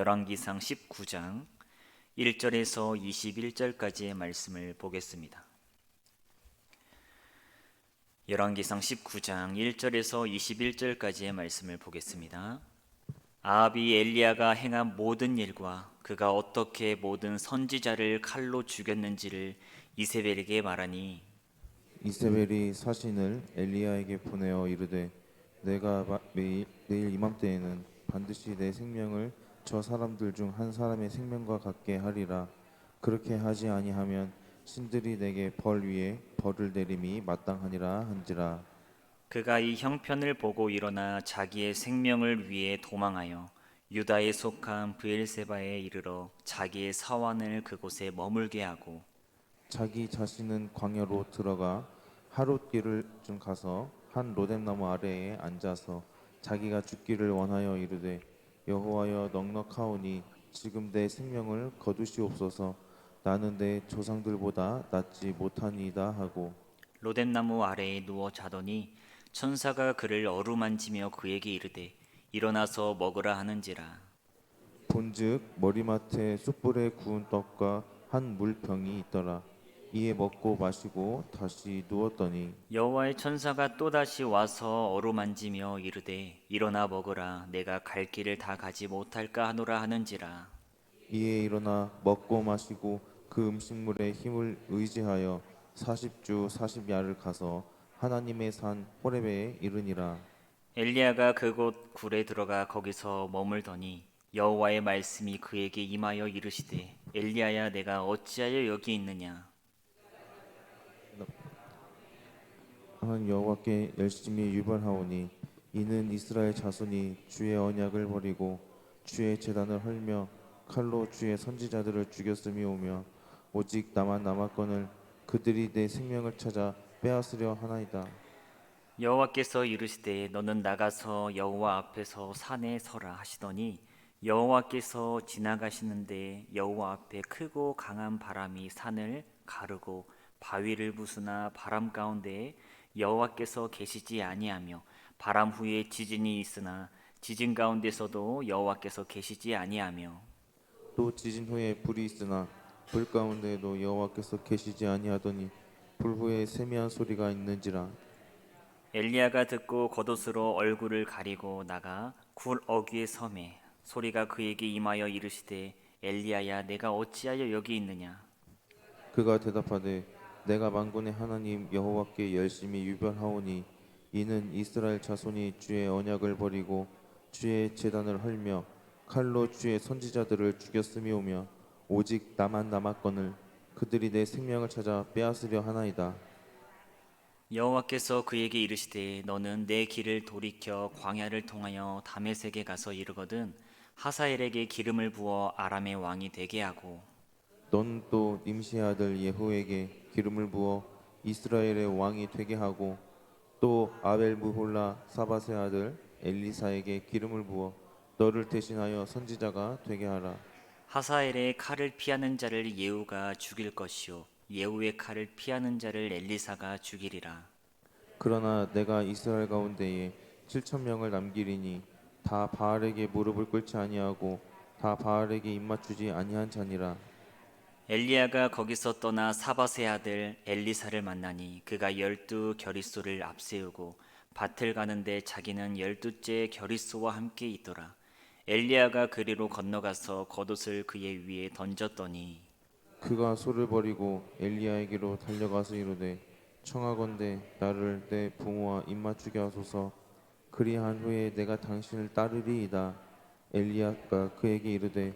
열왕기상 19장 1절에서 21절까지의 말씀을 보겠습니다. 열왕기상 19장 1절에서 21절까지의 말씀을 보겠습니다. 아합이 엘리야가 행한 모든 일과 그가 어떻게 모든 선지자를 칼로 죽였는지를 이세벨에게 말하니 이세벨이 사신을 엘리야에게 보내어 이르되 내가 마- 매일 내일 이맘때에는 반드시 내 생명을 저 사람들 중 한 사람의 생명과 같게 하리라. 그렇게 하지 아니하면 신들이 내게 벌 위에 벌을 내림이 마땅하니라 한지라. 그가 이 형편을 보고 일어나 자기의 생명을 위해 도망하여 유다에 속한 브엘세바에 이르러 자기의 사환을 그곳에 머물게 하고 자기 자신은 광야로 들어가 하룻길을 좀 가서 한 로뎀 나무 아래에 앉아서 자기가 죽기를 원하여 이르되 여호와여 넉넉하오니 지금 내 생명을 거두시옵소서. 나는 내 조상들보다 낫지 못하니이다 하고. 로뎀나무 아래에 누워 자더니 천사가 그를 어루만지며 그에게 이르되 일어나서 먹으라 하는지라. 본즉 머리맡에 숯불에 구운 떡과 한 물병이 있더라 이에 먹고 마시고 다시 누웠더니 여호와의 천사가 또다시 와서 어루만지며 이르되 일어나 먹으라. 내가 갈 길을 다 가지 못할까 하노라 하는지라. 이에 일어나 먹고 마시고 그 음식물의 힘을 의지하여 40주 40야를 가서 하나님의 산 호렙에 이르니라. 엘리야가 그곳 굴에 들어가 거기서 머물더니 여호와의 말씀이 그에게 임하여 이르시되 엘리야야 내가 어찌하여 여기 있느냐 한 여호와께 열심히 유발하오니 이는 이스라엘 자손이 주의 언약을 버리고 주의 재단을 헐며 칼로 주의 선지자들을 죽였음이 오며 오직 나만 남았거늘 그들이 내 생명을 찾아 빼앗으려 하나이다. 여호와께서 이르시되 너는 나가서 여호와 앞에서 산에 서라 하시더니 여호와께서 지나가시는데 여호와 앞에 크고 강한 바람이 산을 가르고 바위를 부수나 바람 가운데에 여호와께서 계시지 아니하며 바람 후에 지진이 있으나 지진 가운데서도 여호와께서 계시지 아니하며. 또 지진 후에 불이 있으나 불 가운데에도 여호와께서 계시지 아니하더니 불 후에 세미한 소리가 있는지라. 엘리야가 듣고 겉옷으로 얼굴을 가리고 나가 굴 어귀에 섬에 소리가 그에게 임하여 이르시되 엘리야야 내가 어찌하여 여기 있느냐? 그가 대답하되 내가 만군의 하나님 여호와께 열심히 유별하오니 이는 이스라엘 자손이 주의 언약을 버리고 주의 제단을 헐며 칼로 주의 선지자들을 죽였음이오며 오직 나만 남았거늘 그들이 내 생명을 찾아 빼앗으려 하나이다. 여호와께서 그에게 이르시되 너는 내 길을 돌이켜 광야를 통하여 다메섹에 가서 이르거든 하사엘에게 기름을 부어 아람의 왕이 되게 하고 넌 또 임시의 아들 예후에게 기름을 부어 이스라엘의 왕이 되게 하고 또 아벨 무홀라 사바세 아들 엘리사에게 기름을 부어 너를 대신하여 선지자가 되게 하라. 하사엘의 칼을 피하는 자를 예후가 죽일 것이요 예후의 칼을 피하는 자를 엘리사가 죽이리라. 그러나 내가 이스라엘 가운데에 7천 명을 남기리니 다 바알에게 무릎을 꿇지 아니하고 다 바알에게 입맞추지 아니한 자니라 엘리야가 거기서 떠나 사바세 아들 엘리사를 만나니 그가 열두 결의소를 앞세우고 밭을 가는데 자기는 열두째 결의소와 함께 있더라. 엘리야가 그리로 건너가서 겉옷을 그의 위에 던졌더니 그가 소를 버리고 엘리야에게로 달려가서 이르되 청하건대 나를 내 부모와 입맞추게 하소서. 그리한 후에 내가 당신을 따르리이다. 엘리야가 그에게 이르되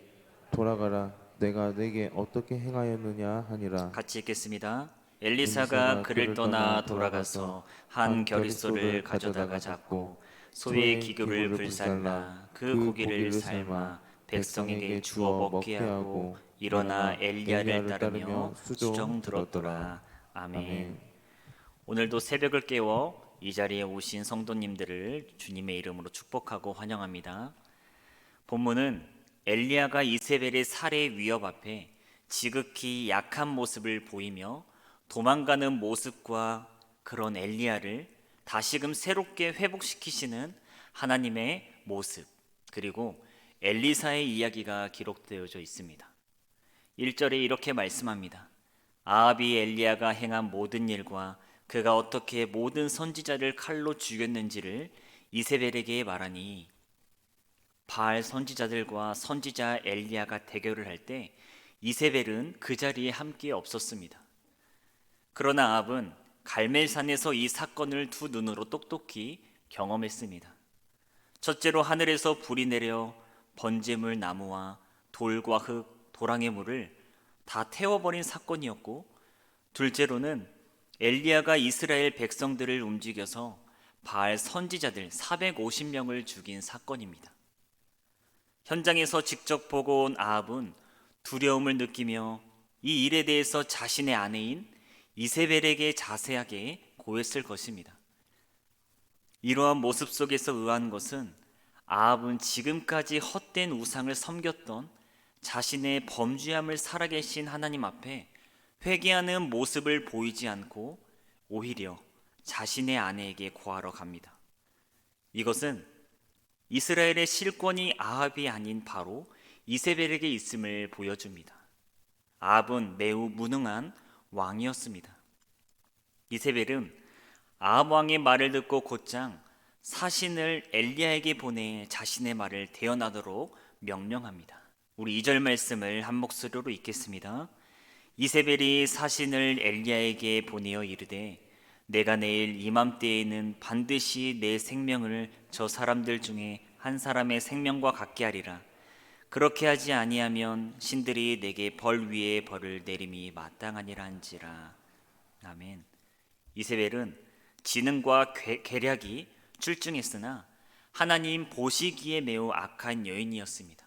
돌아가라 내가 내게 어떻게 행하였느냐 하니라 같이 읽겠습니다. 엘리사가 그를 떠나 돌아가서 한 결의소를 가져다가 잡고 소의 기교를 불살라 그 고기를 삶아 백성에게 주어 먹게 하고 일어나 엘리야를 따르며 수종 들었더라. 아멘. 오늘도 새벽을 깨워 이 자리에 오신 성도님들을 주님의 이름으로 축복하고 환영합니다. 본문은 엘리야가 이세벨의 살해 위협 앞에 지극히 약한 모습을 보이며 도망가는 모습과 그런 엘리야를 다시금 새롭게 회복시키시는 하나님의 모습 그리고 엘리사의 이야기가 기록되어져 있습니다. 1절에 이렇게 말씀합니다. 아합이 엘리야가 행한 모든 일과 그가 어떻게 모든 선지자를 칼로 죽였는지를 이세벨에게 말하니 바알 선지자들과 선지자 엘리야가 대결을 할 때 이세벨은 그 자리에 함께 없었습니다. 그러나 아합은 갈멜산에서 이 사건을 두 눈으로 똑똑히 경험했습니다. 첫째로 하늘에서 불이 내려 번제물 나무와 돌과 흙, 도랑의 물을 다 태워버린 사건이었고 둘째로는 엘리야가 이스라엘 백성들을 움직여서 바알 선지자들 450명을 죽인 사건입니다. 현장에서 직접 보고 온 아합은 두려움을 느끼며 이 일에 대해서 자신의 아내인 이세벨에게 자세하게 고했을 것입니다. 이러한 모습 속에서 의아한 것은 아합은 지금까지 헛된 우상을 섬겼던 자신의 범죄함을 살아계신 하나님 앞에 회개하는 모습을 보이지 않고 오히려 자신의 아내에게 고하러 갑니다. 이것은 이스라엘의 실권이 아합이 아닌 바로 이세벨에게 있음을 보여줍니다. 아합은 매우 무능한 왕이었습니다. 이세벨은 아합 왕의 말을 듣고 곧장 사신을 엘리야에게 보내 자신의 말을 대언하도록 명령합니다. 우리 2절 말씀을 한 목소리로 읽겠습니다. 이세벨이 사신을 엘리야에게 보내어 이르되 내가 내일 이맘때에는 반드시 내 생명을 저 사람들 중에 한 사람의 생명과 같게 하리라. 그렇게 하지 아니하면 신들이 내게 벌 위에 벌을 내림이 마땅하니라 한지라. 아멘. 이세벨은 지능과 괴- 계략이 출중했으나 하나님 보시기에 매우 악한 여인이었습니다.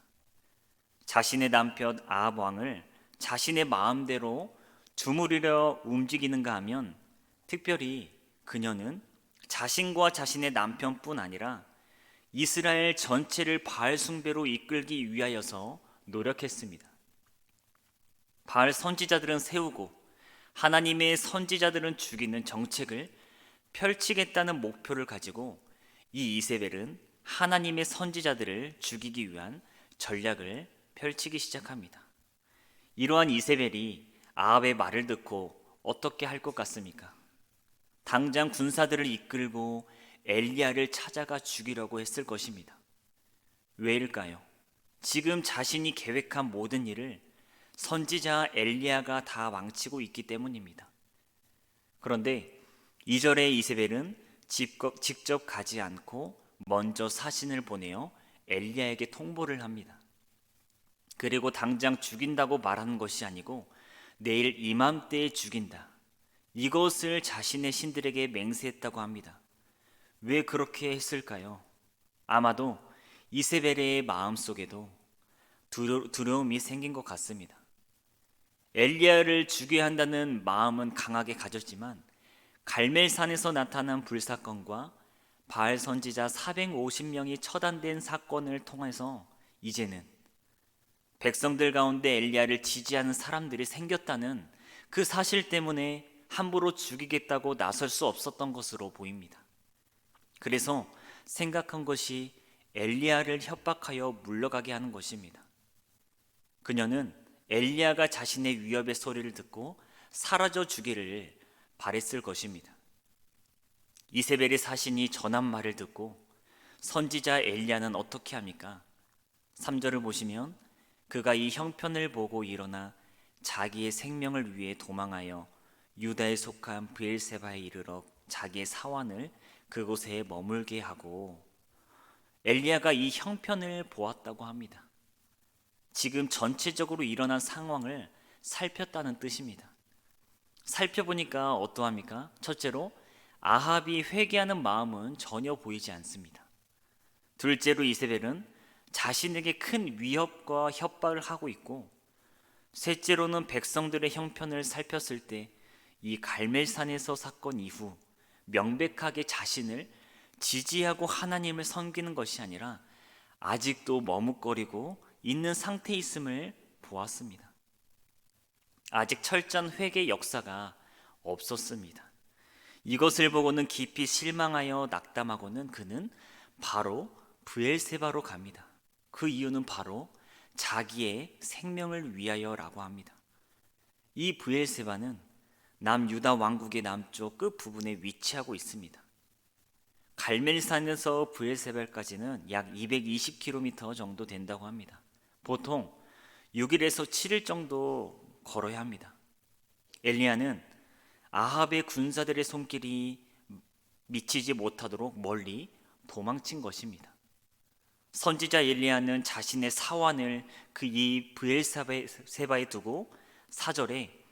자신의 남편 아합 왕을 자신의 마음대로 주무리려 움직이는가 하면 특별히 그녀는 자신과 자신의 남편뿐 아니라 이스라엘 전체를 바알 숭배로 이끌기 위하여서 노력했습니다. 바알 선지자들은 세우고 하나님의 선지자들은 죽이는 정책을 펼치겠다는 목표를 가지고 이 이세벨은 하나님의 선지자들을 죽이기 위한 전략을 펼치기 시작합니다. 이러한 이세벨이 아합의 말을 듣고 어떻게 할 것 같습니까? 당장 군사들을 이끌고 엘리야를 찾아가 죽이려고 했을 것입니다. 왜일까요? 지금 자신이 계획한 모든 일을 선지자 엘리야가 다 망치고 있기 때문입니다. 그런데 이절에 이세벨은 직접- 직접 가지 않고 먼저 사신을 보내어 엘리야에게 통보를 합니다. 그리고 당장 죽인다고 말하는 것이 아니고 내일 이맘때에 죽인다. 이것을 자신의 신들에게 맹세했다고 합니다. 왜 그렇게 했을까요? 아마도 이세벨의 마음 속에도 두려, 두려 움이 생긴 것 같습니다. 엘리야를 죽여야 한다는 마음은 강하게 가졌지만 갈멜산에서 나타난 불사건과 바알 선지자 450명이 처단된 사건을 통해서 이제는 백성들 가운데 엘리야를 지지하는 사람들이 생겼다는 그 사실 때문에 함부로 죽이겠다고 나설 수 없었던 것으로 보입니다. 그래서 생각한 것이 엘리야를 협박하여 물러가게 하는 것입니다. 그녀는 엘리야가 자신의 위협의 소리를 듣고 사라져 주기를 바랬을 것입니다. 이세벨의 사신이 전한 말을 듣고 선지자 엘리야는 어떻게 합니까? 3절을 보시면 그가 이 형편을 보고 일어나 자기의 생명을 위해 도망하여 유다에 속한 브엘세바에 이르러 자기의 사환을 그곳에 머물게 하고 엘리야가 이 형편을 보았다고 합니다. 지금 전체적으로 일어난 상황을 살폈다는 뜻입니다. 살펴보니까 어떠합니까? 첫째로 아합이 회개하는 마음은 전혀 보이지 않습니다. 둘째로 이세벨은 자신에게 큰 위협과 협박을 하고 있고 셋째로는 백성들의 형편을 살폈을 때 이 갈멜산에서 사건 이후 명백하게 자신을 지지하고 하나님을 섬기는 것이 아니라 아직도 머뭇거리고 있는 상태에 있음을 보았습니다. 아직 철저한 회개 역사가 없었습니다. 이것을 보고는 깊이 실망하여 낙담하고는 그는 바로 브엘세바로 갑니다. 그 이유는 바로 자기의 생명을 위하여라고 합니다. 이 브엘세바는 남유다 왕국의 남쪽 끝 부분에 위치하고 있습니다. 갈멜산에서 브엘세발까지는 약 220km 정도 된다고 합니다. 보통 6일에서 7일 정도 걸어야 합니다. 엘리야는 아합의 군사들의 손길이 미치지 못하도록 멀리 도망친 것입니다. 선지자 엘리야는 자신의 사환을 그 이 브엘세바에 두고 사절에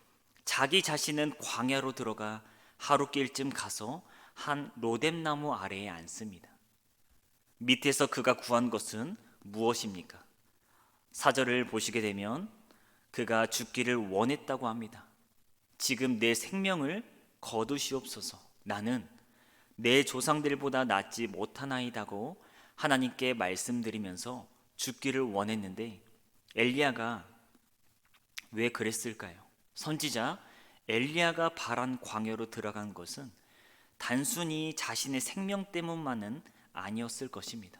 자기 자신은 광야로 들어가 하루길쯤 가서 한 로뎀나무 아래에 앉습니다. 밑에서 그가 구한 것은 무엇입니까? 사절을 보시게 되면 그가 죽기를 원했다고 합니다. 지금 내 생명을 거두시옵소서. 나는 내 조상들보다 낫지 못하나이다고 하나님께 말씀드리면서 죽기를 원했는데 엘리야가 왜 그랬을까요? 선지자 엘리야가 바란 광야로 들어간 것은 단순히 자신의 생명 때문만은 아니었을 것입니다.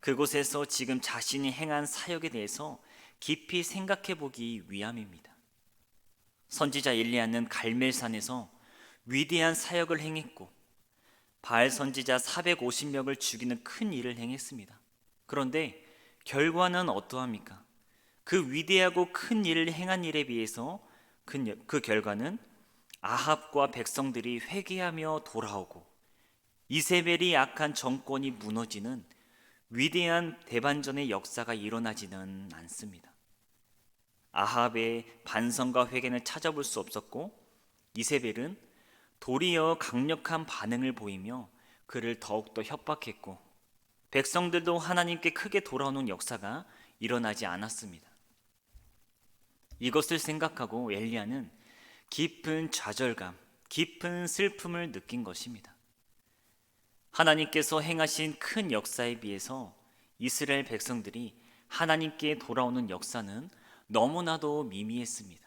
그곳에서 지금 자신이 행한 사역에 대해서 깊이 생각해 보기 위함입니다. 선지자 엘리야는 갈멜산에서 위대한 사역을 행했고 바알 선지자 450명을 죽이는 큰 일을 행했습니다. 그런데 결과는 어떠합니까? 그 위대하고 큰 일을 행한 일에 비해서 그, 그 결과는 아합과 백성들이 회개하며 돌아오고 이세벨이 악한 정권이 무너지는 위대한 대반전의 역사가 일어나지는 않습니다. 아합의 반성과 회개는 찾아볼 수 없었고 이세벨은 도리어 강력한 반응을 보이며 그를 더욱더 협박했고 백성들도 하나님께 크게 돌아오는 역사가 일어나지 않았습니다. 이것을 생각하고 엘리야는 깊은 좌절감, 깊은 슬픔을 느낀 것입니다. 하나님께서 행하신 큰 역사에 비해서 이스라엘 백성들이 하나님께 돌아오는 역사는 너무나도 미미했습니다.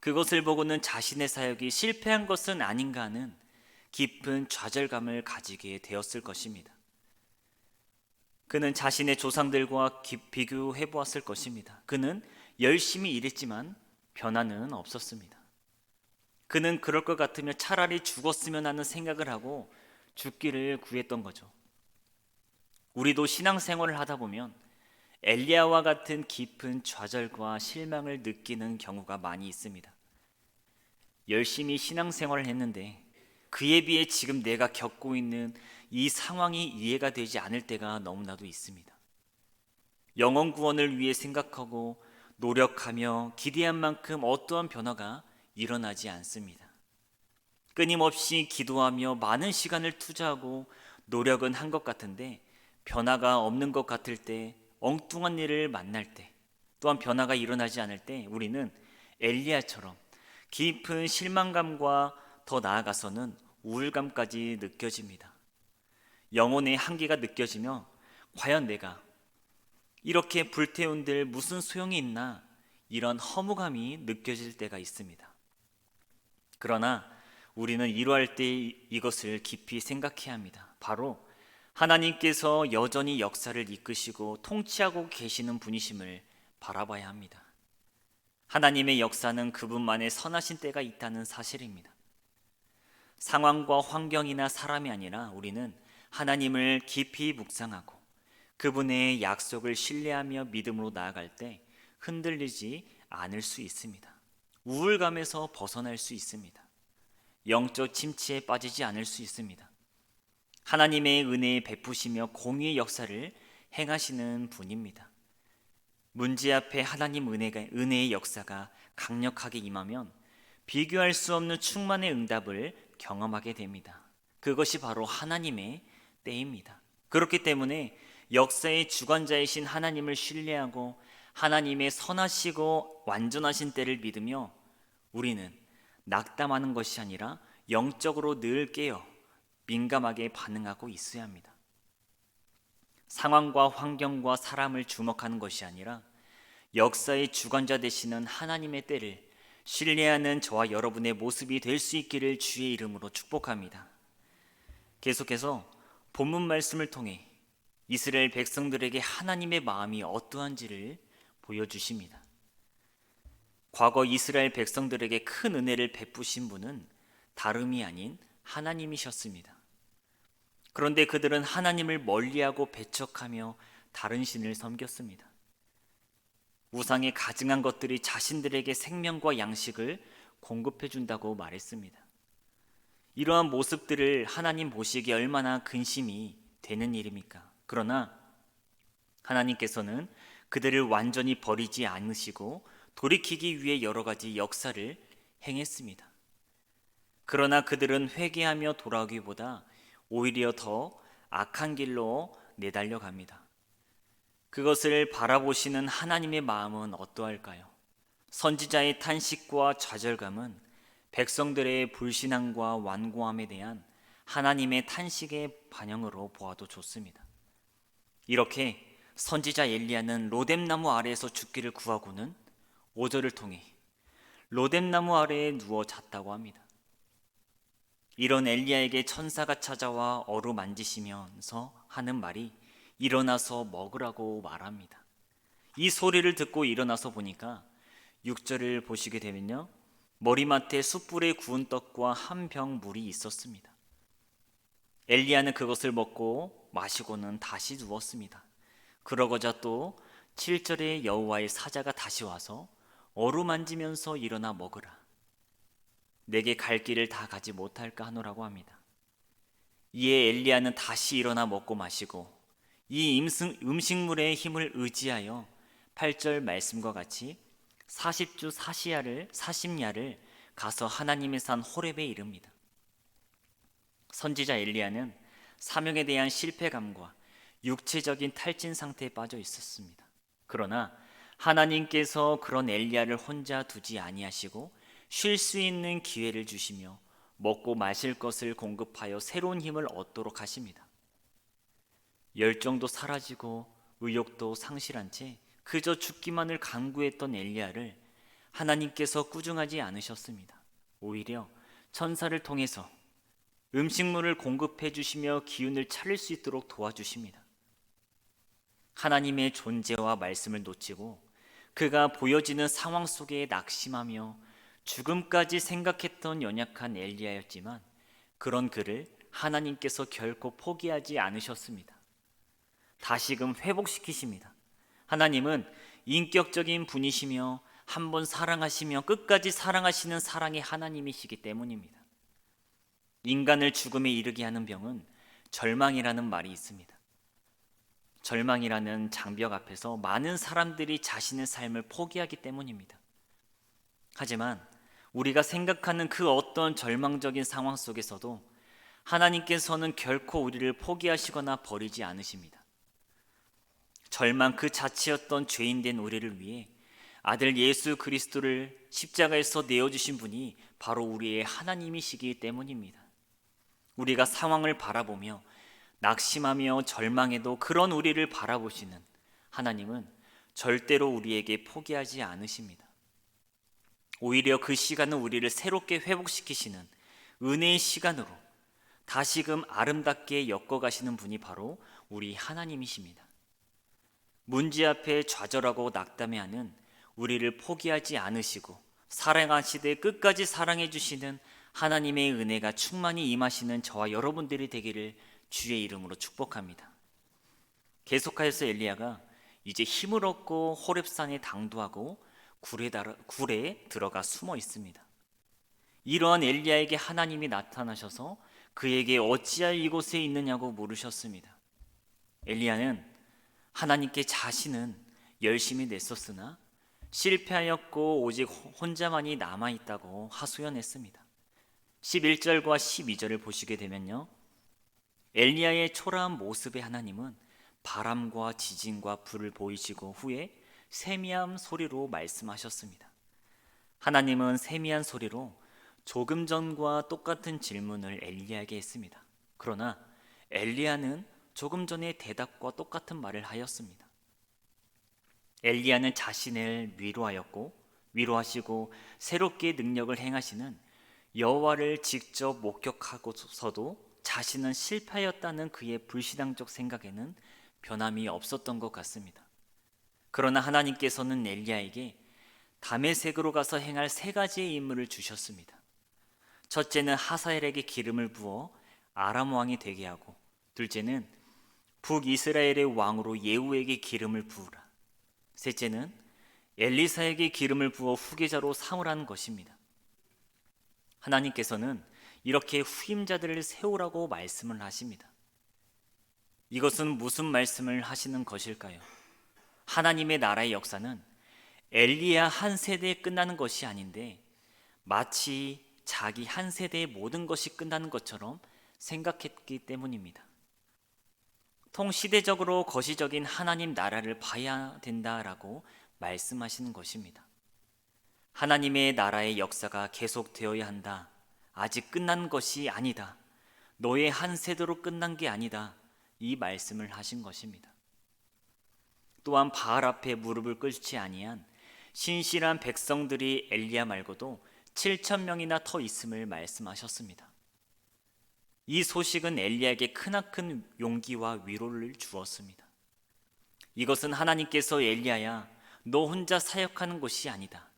그것을 보고는 자신의 사역이 실패한 것은 아닌가 하는 깊은 좌절감을 가지게 되었을 것입니다. 그는 자신의 조상들과 비교해 보았을 것입니다. 그는 열심히 일했지만 변화는 없었습니다. 그는 그럴 것 같으면 차라리 죽었으면 하는 생각을 하고 죽기를 구했던 거죠. 우리도 신앙생활을 하다 보면 엘리야와 같은 깊은 좌절과 실망을 느끼는 경우가 많이 있습니다. 열심히 신앙생활을 했는데 그에 비해 지금 내가 겪고 있는 이 상황이 이해가 되지 않을 때가 너무나도 있습니다. 영원 구원을 위해 생각하고 노력하며 기대한 만큼 어떠한 변화가 일어나지 않습니다. 끊임없이 기도하며 많은 시간을 투자하고 노력은 한 것 같은데 변화가 없는 것 같을 때 엉뚱한 일을 만날 때 또한 변화가 일어나지 않을 때 우리는 엘리야처럼 깊은 실망감과 더 나아가서는 우울감까지 느껴집니다. 영혼의 한계가 느껴지며 과연 내가 이렇게 불태운들 무슨 소용이 있나 이런 허무감이 느껴질 때가 있습니다. 그러나 우리는 이러할 때 이것을 깊이 생각해야 합니다. 바로 하나님께서 여전히 역사를 이끄시고 통치하고 계시는 분이심을 바라봐야 합니다. 하나님의 역사는 그분만의 선하신 때가 있다는 사실입니다. 상황과 환경이나 사람이 아니라 우리는 하나님을 깊이 묵상하고 그분의 약속을 신뢰하며 믿음으로 나아갈 때 흔들리지 않을 수 있습니다. 우울감에서 벗어날 수 있습니다. 영적 침체에 빠지지 않을 수 있습니다. 하나님의 은혜에 베푸시며 공의의 역사를 행하시는 분입니다. 문제 앞에 하나님 은혜가, 은혜의 역사가 강력하게 임하면 비교할 수 없는 충만의 응답을 경험하게 됩니다. 그것이 바로 하나님의 때입니다. 그렇기 때문에 역사의 주관자이신 하나님을 신뢰하고 하나님의 선하시고 완전하신 때를 믿으며 우리는 낙담하는 것이 아니라 영적으로 늘 깨어 민감하게 반응하고 있어야 합니다. 상황과 환경과 사람을 주목하는 것이 아니라 역사의 주관자 되시는 하나님의 때를 신뢰하는 저와 여러분의 모습이 될 수 있기를 주의 이름으로 축복합니다. 계속해서 본문 말씀을 통해 이스라엘 백성들에게 하나님의 마음이 어떠한지를 보여주십니다. 과거 이스라엘 백성들에게 큰 은혜를 베푸신 분은 다름이 아닌 하나님이셨습니다. 그런데 그들은 하나님을 멀리하고 배척하며 다른 신을 섬겼습니다. 우상에 가증한 것들이 자신들에게 생명과 양식을 공급해 준다고 말했습니다. 이러한 모습들을 하나님 보시기에 얼마나 근심이 되는 일입니까? 그러나 하나님께서는 그들을 완전히 버리지 않으시고 돌이키기 위해 여러 가지 역사를 행했습니다. 그러나 그들은 회개하며 돌아오기보다 오히려 더 악한 길로 내달려 갑니다. 그것을 바라보시는 하나님의 마음은 어떠할까요? 선지자의 탄식과 좌절감은 백성들의 불신앙과 완고함에 대한 하나님의 탄식의 반영으로 보아도 좋습니다. 이렇게 선지자 엘리야는 로뎀나무 아래에서 죽기를 구하고는 오절을 통해 로뎀나무 아래에 누워 잤다고 합니다. 이런 엘리야에게 천사가 찾아와 어루만지시면서 하는 말이 일어나서 먹으라고 말합니다. 이 소리를 듣고 일어나서 보니까 6절을 보시게 되면요. 머리맡에 숯불에 구운 떡과 한 병 물이 있었습니다. 엘리야는 그것을 먹고 마시고는 다시 누웠습니다. 그러고자 또 7절에 여호와의 사자가 다시 와서 어루만지면서 일어나 먹으라. 내게 갈 길을 다 가지 못할까 하노라고 합니다. 이에 엘리야는 다시 일어나 먹고 마시고 이 임승, 음식물의 힘을 의지하여 8절 말씀과 같이 40주 40야를 40야를 가서 하나님의 산 호렙에 이릅니다. 선지자 엘리야는 사명에 대한 실패감과 육체적인 탈진 상태에 빠져 있었습니다. 그러나 하나님께서 그런 엘리야를 혼자 두지 아니하시고 쉴 수 있는 기회를 주시며 먹고 마실 것을 공급하여 새로운 힘을 얻도록 하십니다. 열정도 사라지고 의욕도 상실한 채 그저 죽기만을 간구했던 엘리야를 하나님께서 꾸중하지 않으셨습니다. 오히려 천사를 통해서 음식물을 공급해 주시며 기운을 차릴 수 있도록 도와주십니다. 하나님의 존재와 말씀을 놓치고 그가 보여지는 상황 속에 낙심하며 죽음까지 생각했던 연약한 엘리야였지만 그런 그를 하나님께서 결코 포기하지 않으셨습니다. 다시금 회복시키십니다. 하나님은 인격적인 분이시며 한 번 사랑하시며 끝까지 사랑하시는 사랑의 하나님이시기 때문입니다. 인간을 죽음에 이르게 하는 병은 절망이라는 말이 있습니다. 절망이라는 장벽 앞에서 많은 사람들이 자신의 삶을 포기하기 때문입니다. 하지만 우리가 생각하는 그 어떤 절망적인 상황 속에서도 하나님께서는 결코 우리를 포기하시거나 버리지 않으십니다. 절망 그 자체였던 죄인된 우리를 위해 아들 예수 그리스도를 십자가에서 내어주신 분이 바로 우리의 하나님이시기 때문입니다. 우리가 상황을 바라보며 낙심하며 절망해도 그런 우리를 바라보시는 하나님은 절대로 우리에게 포기하지 않으십니다. 오히려 그 시간은 우리를 새롭게 회복시키시는 은혜의 시간으로 다시금 아름답게 엮어가시는 분이 바로 우리 하나님이십니다. 문제 앞에 좌절하고 낙담해하는 우리를 포기하지 않으시고 사랑하시되 끝까지 사랑해 주시는 하나님의 은혜가 충만히 임하시는 저와 여러분들이 되기를 주의 이름으로 축복합니다. 계속하여서 엘리야가 이제 힘을 얻고 호렙산에 당도하고 굴에, 굴에 들어가 숨어 있습니다. 이러한 엘리야에게 하나님이 나타나셔서 그에게 어찌할 이곳에 있느냐고 물으셨습니다. 엘리야는 하나님께 자신은 열심히 냈었으나 실패하였고 오직 혼자만이 남아 있다고 하소연했습니다. 11절과 12절을 보시게 되면요. 엘리야의 초라한 모습의 하나님은 바람과 지진과 불을 보이시고 후에 세미한 소리로 말씀하셨습니다. 하나님은 세미한 소리로 조금 전과 똑같은 질문을 엘리야에게 했습니다. 그러나 엘리야는 조금 전에 대답과 똑같은 말을 하였습니다. 엘리야는 자신을 위로하였고 위로하시고 새롭게 능력을 행하시는 여호와를 직접 목격하고서도 자신은 실패하였다는 그의 불신앙적 생각에는 변함이 없었던 것 같습니다. 그러나 하나님께서는 엘리야에게 담에색으로 가서 행할 세 가지의 임무를 주셨습니다. 첫째는 하사엘에게 기름을 부어 아람 왕이 되게 하고, 둘째는 북이스라엘의 왕으로 예후에게 기름을 부으라. 셋째는 엘리사에게 기름을 부어 후계자로 삼으라는 것입니다. 하나님께서는 이렇게 후임자들을 세우라고 말씀을 하십니다. 이것은 무슨 말씀을 하시는 것일까요? 하나님의 나라의 역사는 엘리야 한 세대에 끝나는 것이 아닌데 마치 자기 한 세대의 모든 것이 끝나는 것처럼 생각했기 때문입니다. 통시대적으로 거시적인 하나님 나라를 봐야 된다라고 말씀하시는 것입니다. 하나님의 나라의 역사가 계속되어야 한다. 아직 끝난 것이 아니다. 너의 한 세대로 끝난 게 아니다. 이 말씀을 하신 것입니다. 또한 바알 앞에 무릎을 꿇지 아니한 신실한 백성들이 엘리야 말고도 7천 명이나 더 있음을 말씀하셨습니다. 이 소식은 엘리야에게 크나큰 용기와 위로를 주었습니다. 이것은 하나님께서 엘리야야 너 혼자 사역하는 것이 아니다.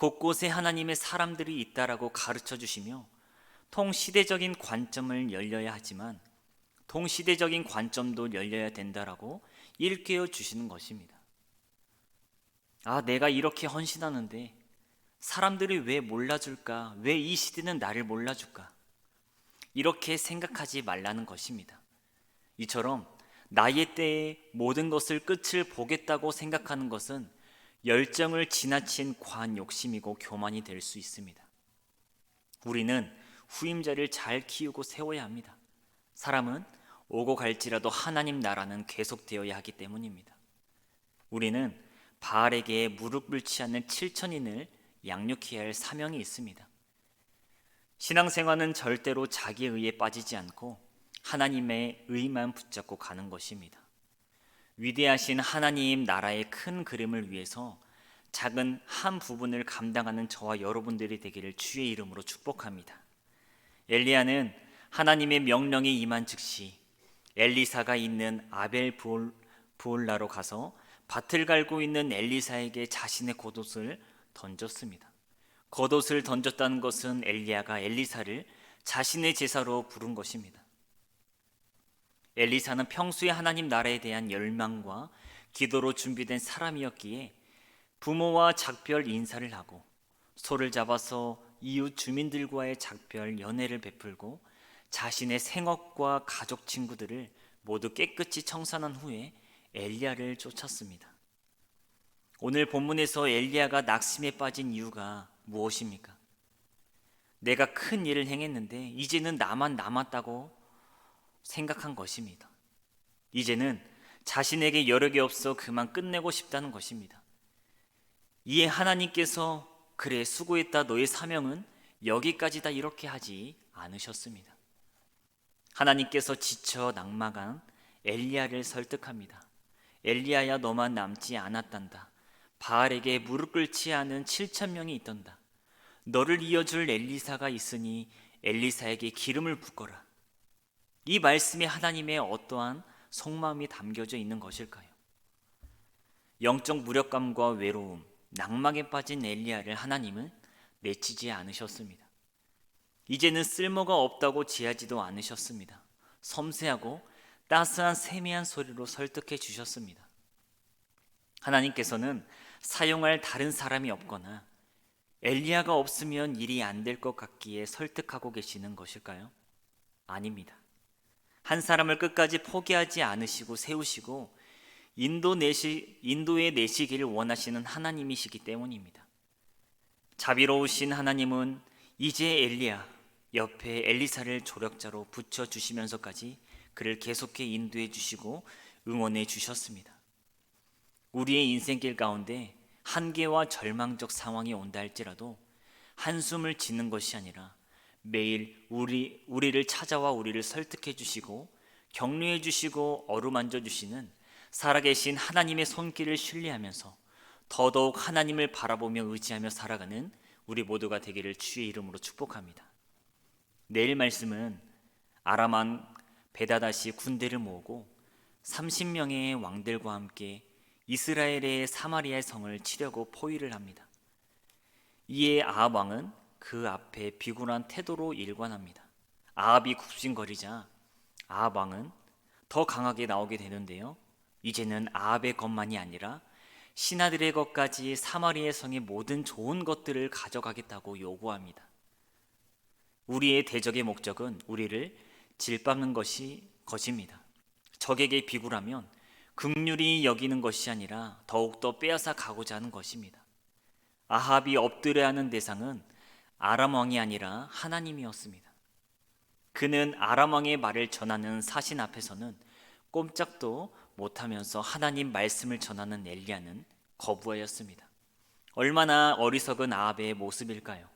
곳곳에 하나님의 사람들이 있다라고 가르쳐 주시며 통시대적인 관점을 열려야 하지만 동시대적인 관점도 열려야 된다라고 일깨워 주시는 것입니다. 아, 내가 이렇게 헌신하는데 사람들이 왜 몰라줄까? 왜 이 시대는 나를 몰라줄까? 이렇게 생각하지 말라는 것입니다. 이처럼 나의 때에 모든 것을 끝을 보겠다고 생각하는 것은 열정을 지나친 과한 욕심이고 교만이 될 수 있습니다. 우리는 후임자를 잘 키우고 세워야 합니다. 사람은 오고 갈지라도 하나님 나라는 계속되어야 하기 때문입니다. 우리는 바알에게 무릎 꿇지 않는 7천인을 양육해야 할 사명이 있습니다. 신앙생활은 절대로 자기의 의에 빠지지 않고 하나님의 의만 붙잡고 가는 것입니다. 위대하신 하나님 나라의 큰 그림을 위해서 작은 한 부분을 감당하는 저와 여러분들이 되기를 주의 이름으로 축복합니다. 엘리야는 하나님의 명령이 임한 즉시 엘리사가 있는 아벨 부올, 부올라로 가서 밭을 갈고 있는 엘리사에게 자신의 겉옷을 던졌습니다. 겉옷을 던졌다는 것은 엘리야가 엘리사를 자신의 제사로 부른 것입니다. 엘리사는 평소에 하나님 나라에 대한 열망과 기도로 준비된 사람이었기에 부모와 작별 인사를 하고 소를 잡아서 이웃 주민들과의 작별 연애를 베풀고 자신의 생업과 가족 친구들을 모두 깨끗이 청산한 후에 엘리야를 쫓았습니다. 오늘 본문에서 엘리야가 낙심에 빠진 이유가 무엇입니까? 내가 큰 일을 행했는데 이제는 나만 남았다고 생각한 것입니다. 이제는 자신에게 여력이 없어 그만 끝내고 싶다는 것입니다. 이에 하나님께서 그래 수고했다 너의 사명은 여기까지다 이렇게 하지 않으셨습니다. 하나님께서 지쳐 낙마간 엘리야를 설득합니다. 엘리야야 너만 남지 않았단다. 바알에게 무릎 꿇지 않은 7천 명이 있던다. 너를 이어줄 엘리사가 있으니 엘리사에게 기름을 붓거라. 이 말씀에 하나님의 어떠한 속마음이 담겨져 있는 것일까요? 영적 무력감과 외로움, 낭망에 빠진 엘리야를 하나님은 내치지 않으셨습니다. 이제는 쓸모가 없다고 지하지도 않으셨습니다. 섬세하고 따스한 세미한 소리로 설득해 주셨습니다. 하나님께서는 사용할 다른 사람이 없거나 엘리야가 없으면 일이 안 될 것 같기에 설득하고 계시는 것일까요? 아닙니다. 한 사람을 끝까지 포기하지 않으시고 세우시고 인도 내시, 인도에 내시기를 원하시는 하나님이시기 때문입니다. 자비로우신 하나님은 이제 엘리야 옆에 엘리사를 조력자로 붙여 주시면서까지 그를 계속해 인도해 주시고 응원해 주셨습니다. 우리의 인생길 가운데 한계와 절망적 상황이 온다 할지라도 한숨을 짓는 것이 아니라 매일 우리 우리를 찾아와 우리를 설득해 주시고 격려해 주시고 어루만져 주시는 살아계신 하나님의 손길을 신뢰하면서 더더욱 하나님을 바라보며 의지하며 살아가는 우리 모두가 되기를 주의 이름으로 축복합니다. 내일 말씀은 아람한 베다다시 군대를 모으고 30명의 왕들과 함께 이스라엘의 사마리아 성을 치려고 포위를 합니다. 이에 아합 왕은 그 앞에 비굴한 태도로 일관합니다. 아합이 굽신거리자 아합 왕은 더 강하게 나오게 되는데요. 이제는 아합의 것만이 아니라 신하들의 것까지 사마리아 성의 모든 좋은 것들을 가져가겠다고 요구합니다. 우리의 대적의 목적은 우리를 질밟는 것이 것입니다. 적에게 비굴하면 극률이 여기는 것이 아니라 더욱더 빼앗아 가고자 하는 것입니다. 아합이 엎드려 하는 대상은 아람 왕이 아니라 하나님이었습니다. 그는 아람 왕의 말을 전하는 사신 앞에서는 꼼짝도 못하면서 하나님 말씀을 전하는 엘리야는 거부하였습니다. 얼마나 어리석은 아합의 모습일까요?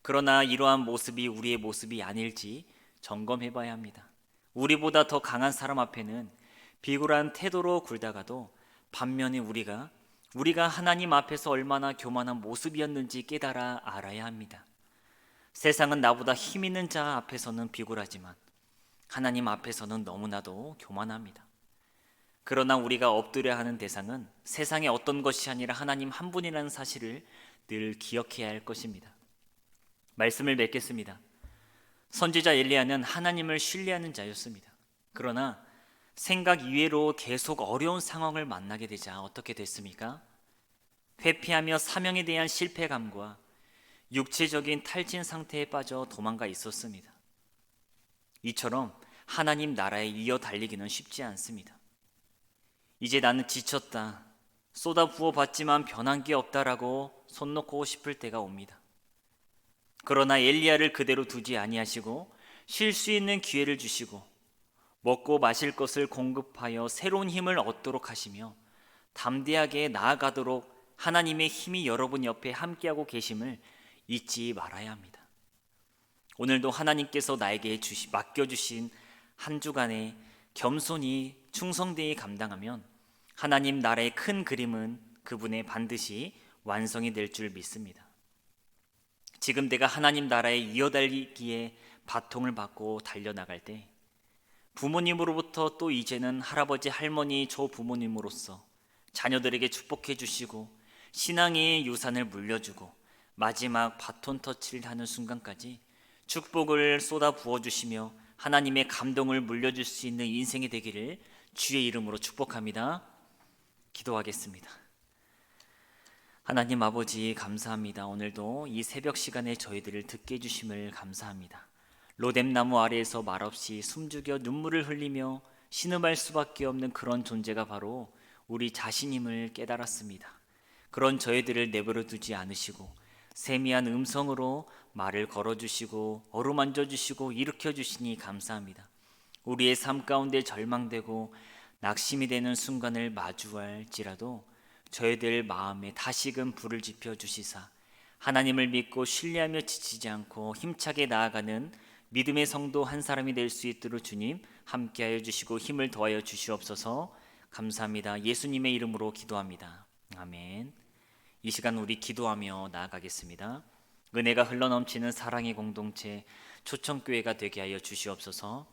그러나 이러한 모습이 우리의 모습이 아닐지 점검해 봐야 합니다. 우리보다 더 강한 사람 앞에는 비굴한 태도로 굴다가도 반면에 우리가 우리가 하나님 앞에서 얼마나 교만한 모습이었는지 깨달아 알아야 합니다. 세상은 나보다 힘 있는 자 앞에서는 비굴하지만 하나님 앞에서는 너무나도 교만합니다. 그러나 우리가 엎드려 하는 대상은 세상의 어떤 것이 아니라 하나님 한 분이라는 사실을 늘 기억해야 할 것입니다. 말씀을 맺겠습니다. 선지자 엘리야는 하나님을 신뢰하는 자였습니다. 그러나 생각 이외로 계속 어려운 상황을 만나게 되자 어떻게 됐습니까? 회피하며 사명에 대한 실패감과 육체적인 탈진 상태에 빠져 도망가 있었습니다. 이처럼 하나님 나라에 이어 달리기는 쉽지 않습니다. 이제 나는 지쳤다. 쏟아 부어 봤지만 변한 게 없다라고 손 놓고 싶을 때가 옵니다. 그러나 엘리야를 그대로 두지 아니하시고 쉴 수 있는 기회를 주시고 먹고 마실 것을 공급하여 새로운 힘을 얻도록 하시며 담대하게 나아가도록 하나님의 힘이 여러분 옆에 함께하고 계심을 잊지 말아야 합니다. 오늘도 하나님께서 나에게 주시, 맡겨주신 한 주간의 겸손히 충성되이 감당하면 하나님 나라의 큰 그림은 그분의 반드시 완성이 될 줄 믿습니다. 지금 내가 하나님 나라에 이어달리기에 바통을 받고 달려나갈 때 부모님으로부터 또 이제는 할아버지 할머니 조 부모님으로서 자녀들에게 축복해 주시고 신앙의 유산을 물려주고 마지막 바톤 터치를 하는 순간까지 축복을 쏟아 부어 주시며 하나님의 감동을 물려줄 수 있는 인생이 되기를 주의 이름으로 축복합니다. 기도하겠습니다. 하나님 아버지 감사합니다. 오늘도 이 새벽 시간에 저희들을 듣게 해주심을 감사합니다. 로뎀나무 아래에서 말없이 숨죽여 눈물을 흘리며 신음할 수밖에 없는 그런 존재가 바로 우리 자신임을 깨달았습니다. 그런 저희들을 내버려 두지 않으시고 세미한 음성으로 말을 걸어주시고 어루만져 주시고 일으켜 주시니 감사합니다. 우리의 삶 가운데 절망되고 낙심이 되는 순간을 마주할지라도 저희들 마음에 다시금 불을 지펴 주시사 하나님을 믿고 신뢰하며 지치지 않고 힘차게 나아가는 믿음의 성도 한 사람이 될 수 있도록 주님 함께하여 주시고 힘을 더하여 주시옵소서 감사합니다. 예수님의 이름으로 기도합니다. 아멘. 이 시간 우리 기도하며 나아가겠습니다. 은혜가 흘러넘치는 사랑의 공동체 초청교회가 되게 하여 주시옵소서.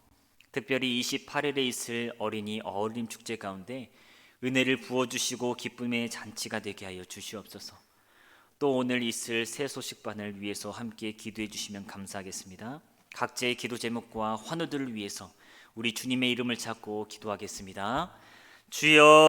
특별히 28일에 있을 어린이 어울림 축제 가운데 은혜를 부어 주시고 기쁨의 잔치가 되게 하여 주시옵소서. 또 오늘 있을 새 소식반을 위해서 함께 기도해 주시면 감사하겠습니다. 각자의 기도 제목과 환우들을 위해서 우리 주님의 이름을 찾고 기도하겠습니다. 주여